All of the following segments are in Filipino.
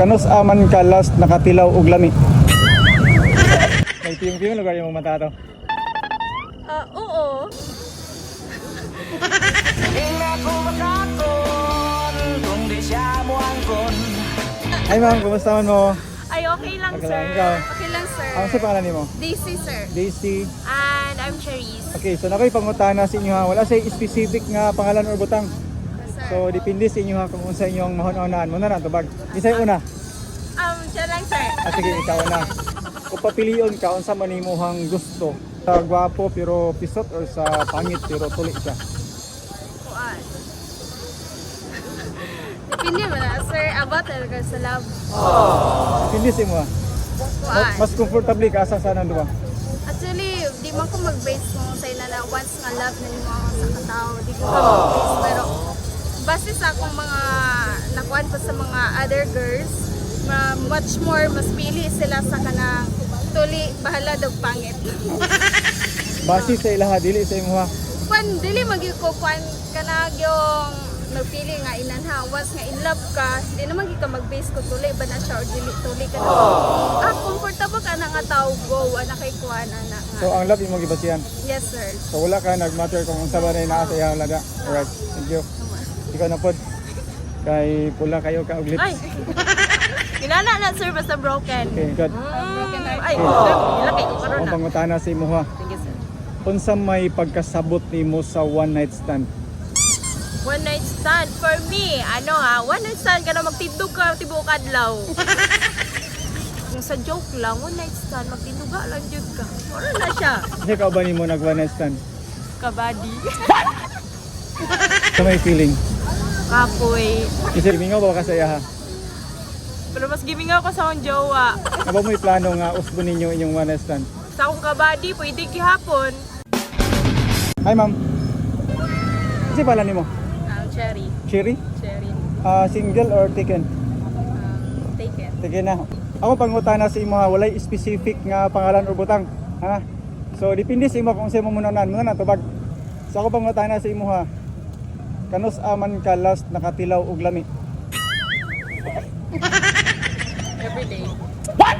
Kanos aman ka last nakatilaw og lami? May piyong-piyong lugar yung mata to. Ah, oo. Hi ma'am, kumusta man mo? Ay, okay lang, Okay sir. lang, ikaw? Okay lang, sir. Ano sa pangalan nimo? Daisy, sir. Daisy. And I'm Cherise. Okay, so nakoy pangutana sa inyo ha. Wala say specific nga pangalan or butang. So depende sa inyo ha kung unsa inyong mahon-onan mo na na tubag. Isay una. um, siya lang, sir. Ah, sige, ikaw na. Kung papiliyon ka, unsa man imuhang gusto? Sa gwapo pero pisot or sa pangit pero tuli siya? Kuan. Depende mo na, sir. About talaga sa love. Depende sa imo. Kuan. Mas comfortable ka sa sa nang duwa. Actually, di man ko mag-base kung sa na once nga love na nimo sa katao. Di ko ka mag-base. Pero, sa akong mga nakuan pa sa mga other girls, ma much more, mas pili sila sa kanang tuli, bahala daw pangit. Base sa ilaha dili sa imo ha. Kwan, dili magi ko kwan kanag yung nagpili nga inan ha. Once nga in love ka, di naman ka mag-base ko tuli ba na siya or dili tuli ka na. Ah, comfortable ka na nga tao go, ana kay kwan ana nga. So ang love imo gibasihan. yes sir. So wala ka nagmatter kung unsa ba na naa sa iyang laga. Alright, thank you. Ikaw na pod. Kay pula kayo ka og lips. Ay. Kilala na sir basta broken. Okay, good. Mm, ay, ilaki ko karon Ang na. pangutana sa imo ha. Sige sir. Unsa may pagkasabot nimo sa one night stand? One night stand for me, ano ha, one night stand ka na magtindog ka tibuok adlaw. Kung sa joke lang, one night stand, magtinduga lang jud ka. Wala na siya. Kasi ka ba nimo nag one night stand? Kabadi. Sa may feeling. Kapoy. Kasi mingaw ba ka sa iya ha? Pero mas giving ako sa akong jowa. Aba mo'y plano nga usbo ninyo inyong one stand. Sa akong kabadi, pwede gihapon. Hi ma'am. Kasi pala nimo? Um, cherry. Cherry? Cherry. Ah, single or taken? Um, take it. Sige na. Ako pangutana sa imo ha, walay specific nga pangalan or butang. Ha? So depende sa imo kung sa imo muna na tubag. So ako pangutana sa imo ha. Kanos aman ka last nakatilaw og lami? Every day.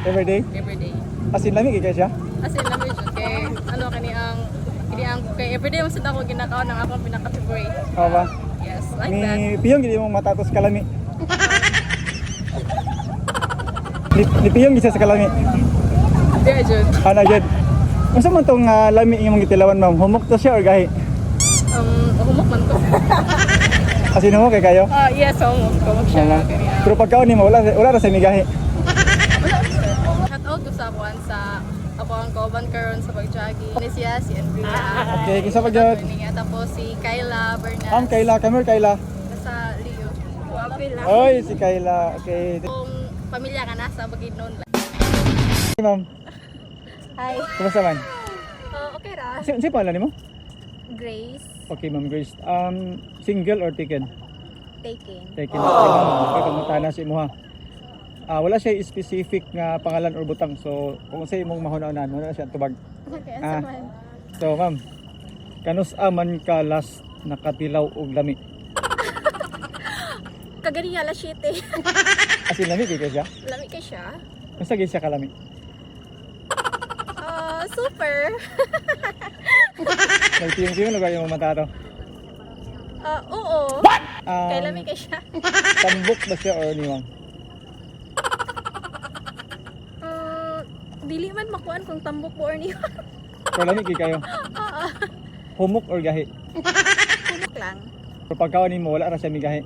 Every day? Every day. As in lami kay siya? As in, lamig yun. Kay, ano, kani ang, kini ang, kay everyday mo sa ako ginakaw ng akong pinaka-favorite. Oo ba? Yes, like that. Ni piyong gid mo matatos kalami. Ni, ni piyong gisa sa kalami. Good. Ana jud. Unsa man tong ah, lami imong gitilawan ma'am? Humok to siya or gahi? Um, humok man to. As in humok kay kayo? Ah, yes, humok. Humok siya. Wala. Pero pagkaon nimo wala wala ra sa migahi. Shout out ko sa akuan sa ako ang kauban karon sa pag-jogging. Ni siya, si Andrea. Okay, kinsa pa gyud? Niya tapos si Kyla Bernas. Ang Kayla, come here Kayla. Sa Leo. Oy, si Kayla. Okay. Kung pamilya ka na sa Bukidnon. Hey, ma'am. Hi. Kumusta man? Uh, okay ra. Si, si pala nimo? Grace. Okay, ma'am Grace. Um, single or taken? Taken. Okay, ma'am. Pagkamutana si imo ha. Ah, wala siya specific nga pangalan or butang. So, kung sa imong mahunanan, wala siya tubag. Okay, Ah. man? So, ma'am. Kanus aman ka last nakatilaw og lami? Kagani nga la shit eh. As in lami kay siya? Lami ka siya. Basta gid siya kalami. Ah, super. May tiyong-tiyong lugar yung mata to. Ah, oo. Um, Kay lami ka siya. tambok ba siya or niwang? Ah, dili man makuan kung tambok mo or. Pero lami kay kayo. Oo. Humok or gahi? Kumok lang. Pero pagkaon nimo wala ra siya migahi.